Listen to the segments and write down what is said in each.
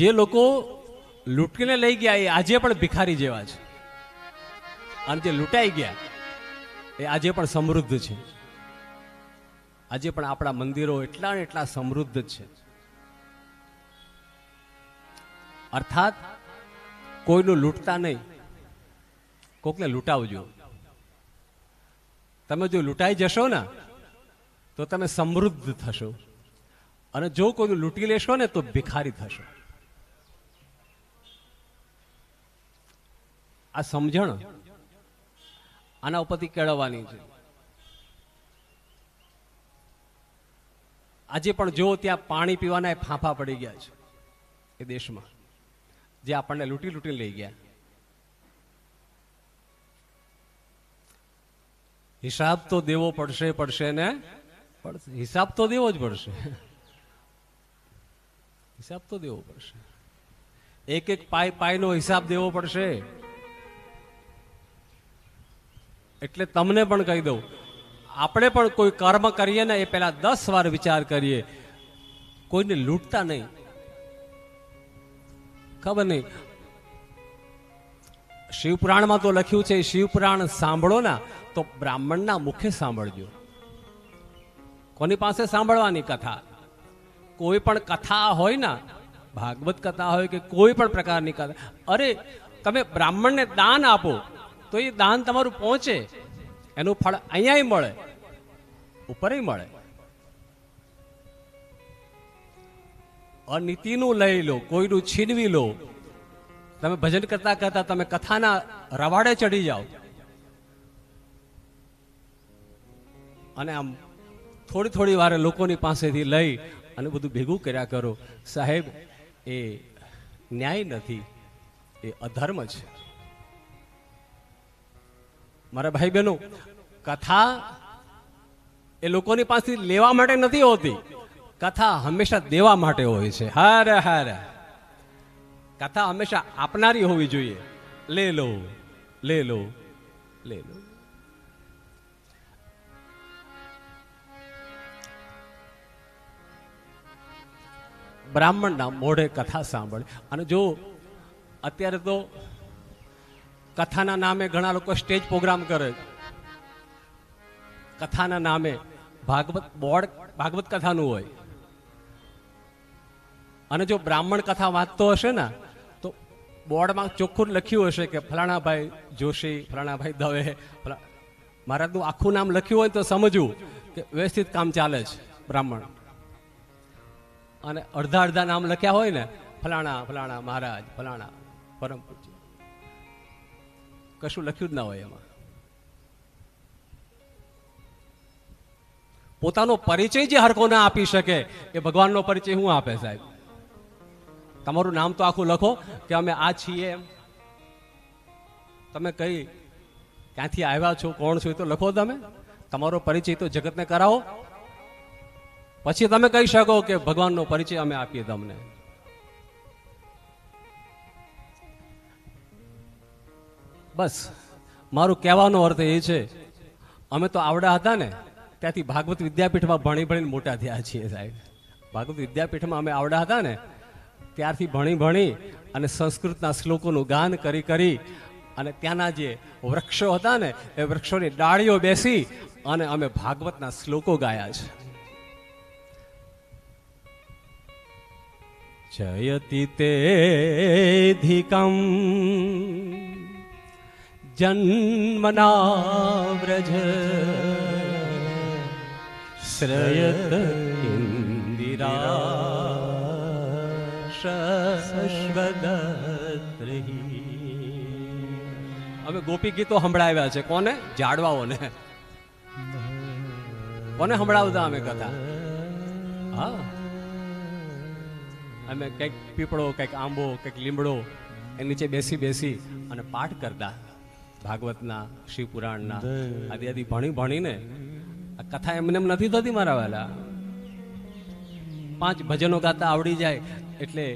જે લોકો લૂંટીને લઈ ગયા એ આજે પણ ભિખારી જેવા છે. અને જે લૂંટાઈ ગયા એ આજે પણ સમૃદ્ધ છે. આજે પણ આપણા મંદિરો એટલા ને એટલા સમૃદ્ધ છે. અર્થાત કોઈનું લૂંટતા નહીં. કોકને લૂંટાવજો. તમે જો લૂંટાઈ જશો ને, તો તમે સમૃદ્ધ થશો. અને જો કોઈનું લૂંટી લેશો ને, તો ભિખારી થશો. આ સમજણ આના ઉપરથી કેળવવાની છે. આજે પણ જો ત્યાં પાણી પીવાના ફાંફા પડી ગયા છે એ દેશમાં, જે આપણને લૂંટી લૂંટી લઈ ગયા. હિસાબ તો દેવો પડશે પડશે ને? હિસાબ તો દેવો જ પડશે. હિસાબ તો દેવો પડશે. એક એક પાય, પાયનો હિસાબ દેવો પડશે. એટલે તમને પણ કહી દઉં. આપણે પણ કોઈ કર્મ કરીએ ને એ પહેલા દસ વાર વિચાર કરીએ. કોઈને લૂંટતા નહીં. ખબર નહીં. શિવપુરાણમાં તો લખ્યું છે, શિવપુરાણ સાંભળો ના, તો બ્રાહ્મણના મુખે સાંભળજો. કોની પાસે સાંભળવાની કથા? કોઈ પણ કથા હોય ને, ભાગવત કથા હોય કે કોઈ પણ પ્રકારની કથા. અરે, તમે બ્રાહ્મણને દાન આપો. તો એ દાન તમારું પહોંચે. એનું ફળ અહીંયા મળે ઉપર મળે. અનીતિનું લઈ લો, કોઈનું છીનવી લો. તમે ભજન કરતા કરતા તમે કથાના રવાડે ચડી જાઓ. અને આમ થોડી થોડી વારે લોકોની પાસેથી લઈ અને બધું ભેગું કર્યા કરો. સાહેબ, એ ન્યાય નથી, એ અધર્મ છે. મારા ભાઈ બહેનો કથા એ લોકોની પાસે લેવા માટે નથી હોતી. કથા હંમેશા દેવા માટે હોય છે. હારે હારે. કથા હંમેશા આપનારી હોવી જોઈએ. લે લો લે લો લે લો. બ્રાહ્મણના મોઢે કથા સાંભળે. અને જો અત્યારે તો કથાના નામે ઘણા લોકો સ્ટેજ પ્રોગ્રામ કરે. કથાના નામે ભાગવત બોર્ડ, ભાગવત કથાનું હોય. અને જો બ્રાહ્મણ કથા વાંચતો હશે ને, તો બોર્ડમાં ચોખ્ખું લખ્યું હશે કે ફલાણાભાઈ જોશી, ફલાણાભાઈ દવે મહારાજનું આખું નામ લખ્યું હોય તો સમજવું કે વ્યવસ્થિત કામ ચાલે છે બ્રાહ્મણ. અને અડધા અડધા નામ લખ્યા હોય ને, ફલાણા ફલાણા મહારાજ, ફલાણા પરમ પૂજ્ય કશું લખ્યું જ ના હોય એમાં. પોતાનો પરિચય જે હરકો ના આપી શકે એ ભગવાનનો પરિચય શું આપે સાહેબ. તમારું નામ તો આખું લખો કે અમે આ છીએ એમ. તમે કઈ ક્યાંથી આવ્યા છો, કોણ છો એ તો લખો તમે. તમારો પરિચય તો જગતને કરાવો. પછી તમે કહી શકો કે ભગવાનનો પરિચય અમે આપીએ તમને. બસ. મારું કહેવાનો અર્થ એ છે, અમે તો આવડા હતા ને, ત્યાંથી ભાગવત વિદ્યાપીઠમાં ભણી ભણીને મોટા થયા છીએ સાહેબ. ભાગવત વિદ્યાપીઠમાં અમે આવડા હતા ને, ત્યારથી ભણી ભણી અને સંસ્કૃતના શ્લોકોનું ગાન કરી કરી અને ત્યાંના જે વૃક્ષો હતા ને, એ વૃક્ષોની ડાળીઓ બેસી અને અમે ભાગવતના શ્લોકો ગાયા છે. જયતિ તેધિકમ જન્મના વ્રજ શ્રયત ઇન્દિરા અમે ગોપી ગીતો સંભળાવ્યા છે. કોને? જાડવાઓને. કોને સંભળાવતા અમે કથા? હા. અમે કંઈક પીપળો, કંઈક આંબો, કંઈક લીમડો, એ નીચે બેસી બેસી અને પાઠ કરતા. ભાગવતના શિવપુરાણના આદિ આદિ ભણી ભણીને આ કથા એમને એમ નથી થતી મારા વાલા. પાંચ ભજનો ગાતા આવડી જાય એટલે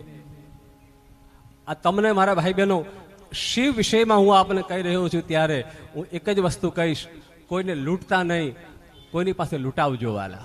આ તમને મારા ભાઈ બહેનો શિવ વિષયમાં હું આપને કહી રહ્યો છું ત્યારે હું એક જ વસ્તુ કહીશ કોઈને લૂંટતા નહીં કોઈની પાસે લૂંટાવજો વાલા.